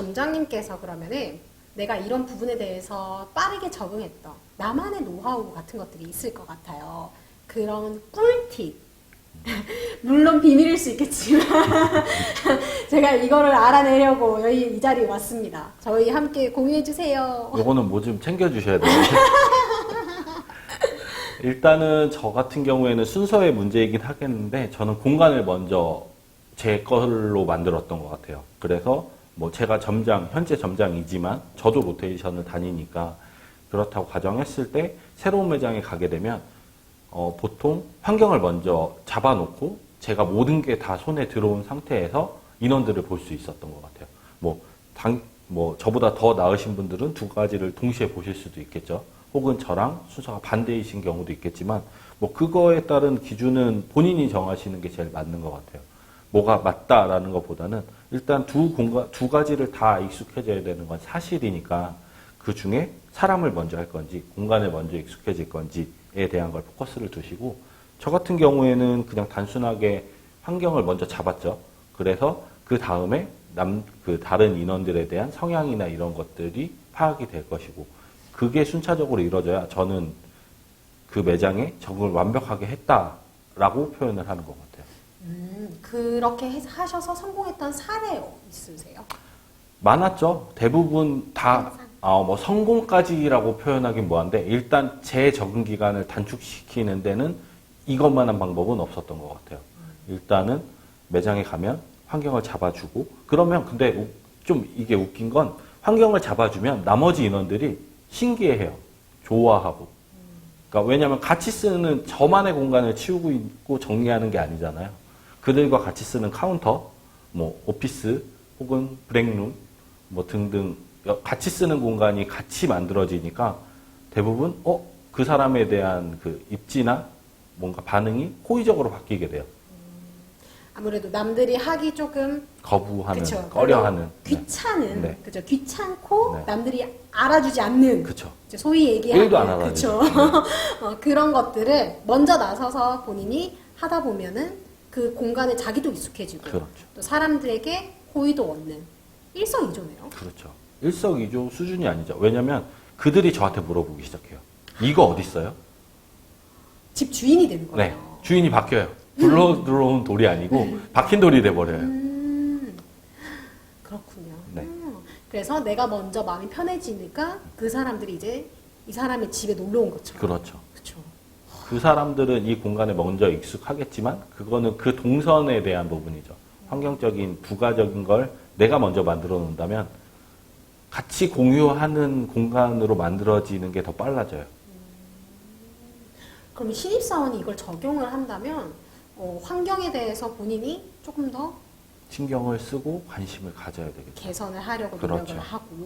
점장님께서 그러면은 내가 이런 부분에 대해서 빠르게 적응했던 나만의 노하우 같은 것들이 있을 것 같아요. 그런 꿀팁. 물론 비밀일 수 있겠지만 제가 이거를 알아내려고 여기 이 자리에 왔습니다. 저희 함께 공유해 주세요. 요거는 뭐 좀 챙겨 주셔야 돼요. 일단은 저 같은 경우에는 순서의 문제이긴 하겠는데 저는 공간을 먼저 제 걸로 만들었던 것 같아요. 그래서 뭐 제가 점장, 현재 점장이지만 저도 로테이션을 다니니까 그렇다고 가정했을 때 새로운 매장에 가게 되면 어, 보통 환경을 먼저 잡아놓고 제가 모든 게 다 손에 들어온 상태에서 인원들을 볼 수 있었던 것 같아요. 뭐, 당, 뭐, 저보다 더 나으신 분들은 두 가지를 동시에 보실 수도 있겠죠. 혹은 저랑 순서가 반대이신 경우도 있겠지만, 뭐, 그거에 따른 기준은 본인이 정하시는 게 제일 맞는 것 같아요. 뭐가 맞다라는 것보다는 일단 두 공간, 두 가지를 다 익숙해져야 되는 건 사실이니까 그 중에 사람을 먼저 할 건지, 공간을 먼저 익숙해질 건지에 대한 걸 포커스를 두시고, 저 같은 경우에는 그냥 단순하게 환경을 먼저 잡았죠. 그래서 그 다음에 남, 그 다른 인원들에 대한 성향이나 이런 것들이 파악이 될 것이고, 그게 순차적으로 이루어져야 저는 그 매장에 적응을 완벽하게 했다라고 표현을 하는 것 같아요. 음, 그렇게 해- 하셔서 성공했던 사례 있으세요? 많았죠. 대부분 다, 항상. 어, 뭐 성공까지라고 표현하긴 뭐한데, 일단 제 적응 기간을 단축시키는 데는 이것만 한 방법은 없었던 것 같아요. 일단은 매장에 가면 환경을 잡아주고, 그러면 근데 우- 좀 이게 웃긴 건 환경을 잡아주면 나머지 인원들이 신기해해요. 좋아하고. 그러니까 왜냐하면 같이 쓰는 저만의 공간을 치우고 있고 정리하는 게 아니잖아요. 그들과 같이 쓰는 카운터, 뭐 오피스 혹은 브렉룸 뭐 등등 여- 같이 쓰는 공간이 같이 만들어지니까 대부분 어 그 사람에 대한 그 입지나 뭔가 반응이 호의적으로 바뀌게 돼요. 아무래도 남들이 하기 조금 거부하는, 그쵸, 꺼려하는. 별로 귀찮은 네. 그죠 귀찮고 네. 남들이 알아주지 않는 그렇죠. 이제 소위 얘기하는 일도 안 알아주죠. 그쵸 어, 그런 것들을 먼저 나서서 본인이 하다 보면은 그 공간에 자기도 익숙해지고 그렇죠. 또 사람들에게 호의도 얻는 일석이조네요. 그렇죠. 일석이조 수준이 아니죠. 왜냐면 그들이 저한테 물어보기 시작해요. 이거 어디 있어요? 집 주인이 되는 네. 거예요. 주인이 바뀌어요. 굴러 들어온 돌이 아니고 박힌 돌이 돼 버려요. 음, 그렇군요. 네. 음, 그래서 내가 먼저 마음이 편해지니까 그 사람들이 이제 이 사람의 집에 놀러 온 것처럼. 그렇죠. 그렇죠. 그 사람들은 이 공간에 먼저 익숙하겠지만 그거는 그 동선에 대한 부분이죠. 환경적인 부가적인 걸 내가 먼저 만들어 놓는다면 같이 공유하는 공간으로 만들어지는 게 더 빨라져요. 그럼 신입사원이 이걸 적용을 한다면 어, 환경에 대해서 본인이 조금 더 신경을 쓰고 관심을 가져야 되겠죠. 개선을 하려고 그렇죠. 노력을 하고